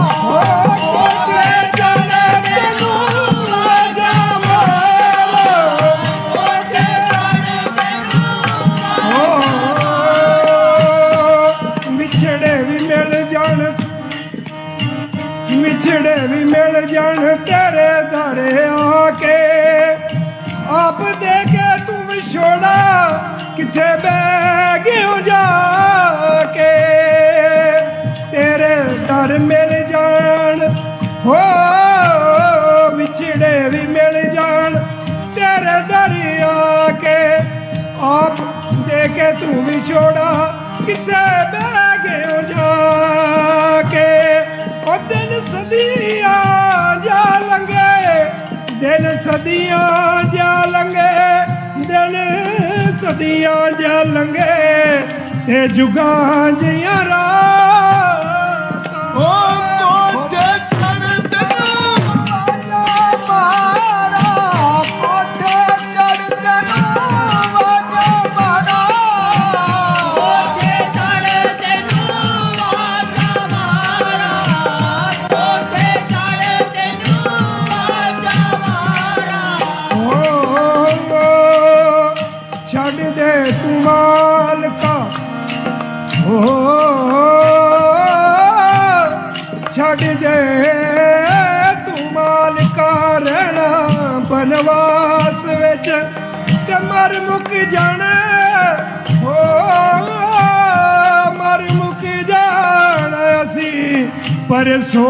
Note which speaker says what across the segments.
Speaker 1: ਕੋਟੇ ਵਿਛੜੇ ਵੀ ਮਿਲ ਜਾਣ ਵਿਛੜੇ ਵੀ ਮਿਲ ਜਾਣ ਤੇਰੇ ਦਰੇ ਆ ਕੇ। ਆਪ ਦੇ ਕੇ ਤੂੰ ਵਿਛੋੜਾ ਕਿੱਥੇ ਬਹਿ ਗਿਓ ਜਾ ਮਿਲ ਜਾਣ ਤੇਰੇ ਦਰ ਕੇ। ਆਪ ਦੇ ਕੇ ਤੂੰ ਵਿਛੋੜਾ ਕਿੱਥੇ ਬਹਿ ਗਏ ਜਾ ਕੇ। ਉਹ ਦਿਨ ਸਦੀਆਂ ਜਾ ਲੰਗੇ ਦਿਨ ਸਦੀਆਂ ਜਾ ਲੰਗੇ ਦਿਨ ਸਦੀਆਂ ਜਾ ਲੰਗੇ ਤੇ ਜੁਗਾਂ ਜੀਆਂ ਛੱਡ ਦੇ ਤੂੰ ਮਾਲਕਾ। ਓ ਛੱਡ ਦੇ ਤੂੰ ਮਾਲਕਾ ਰਹਿਣਾ ਬਨਵਾਸ ਵਿੱਚ ਤੇ ਮਰ ਮੁੱਕ ਜਾਣਾ। ਓ ਮਰ ਮੁੱਕ ਜਾਣਾ ਅਸੀਂ,
Speaker 2: ਪਰ ਸੋ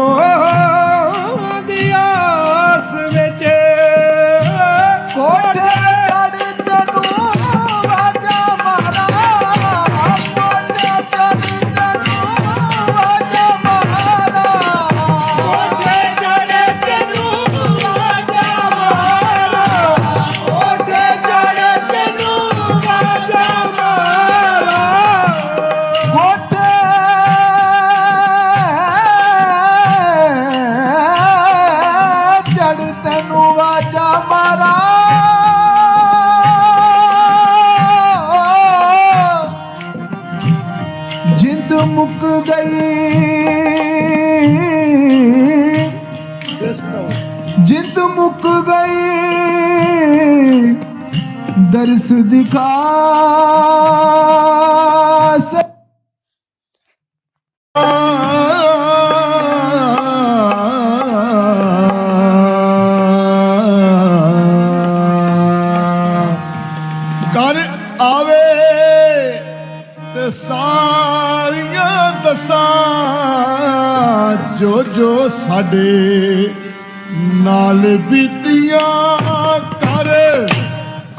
Speaker 2: ਮੁੱਕ ਗਈ। ਦਰਸ ਦਿਖਾ ਸ- ਕਰ ਆਵੇ ਤੇ ਸਾਰੀਆਂ ਦਸਾਂ ਜੋ ਜੋ ਸਾਡੇ ਨਾਲ ਬੀਤੀਆਂ ਕਰ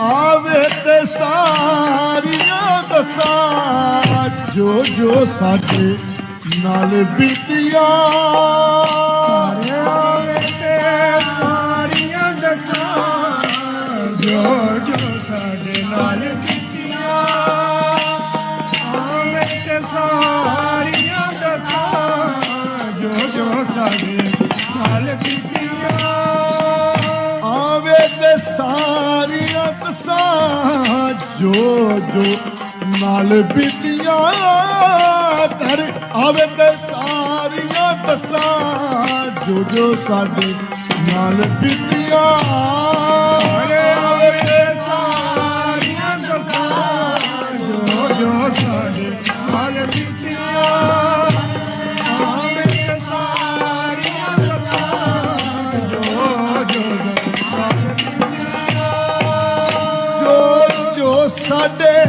Speaker 2: ਆਵੇ ਤੇ ਸਾਰੀਆਂ ਦਸਾਂ ਜੋ ਜੋ ਸਾਡੇ ਨਾਲ ਬੀਤੀਆਂ
Speaker 1: ਜੋ ਜੋ ਨਾਲ
Speaker 2: ਬੀਤੀਆਂ ਧਰ ਆਵੇ ਤੇ ਸਾਰੀਆਂ ਕਸਾਂ ਜੋ ਜੋ ਸਾਡੇ ਨਾਲ ਬੀਤੀਆਂ।
Speaker 1: ਜੋ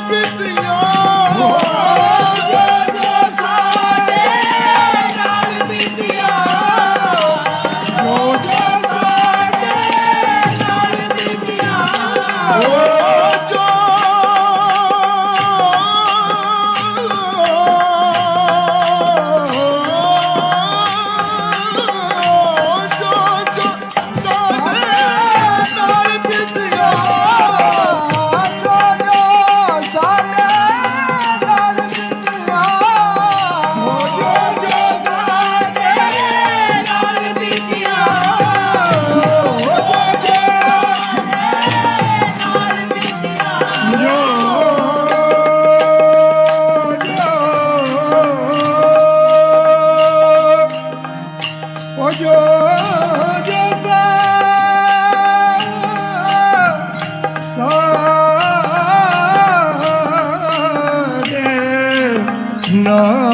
Speaker 1: sempre, Senhor. कृष्ण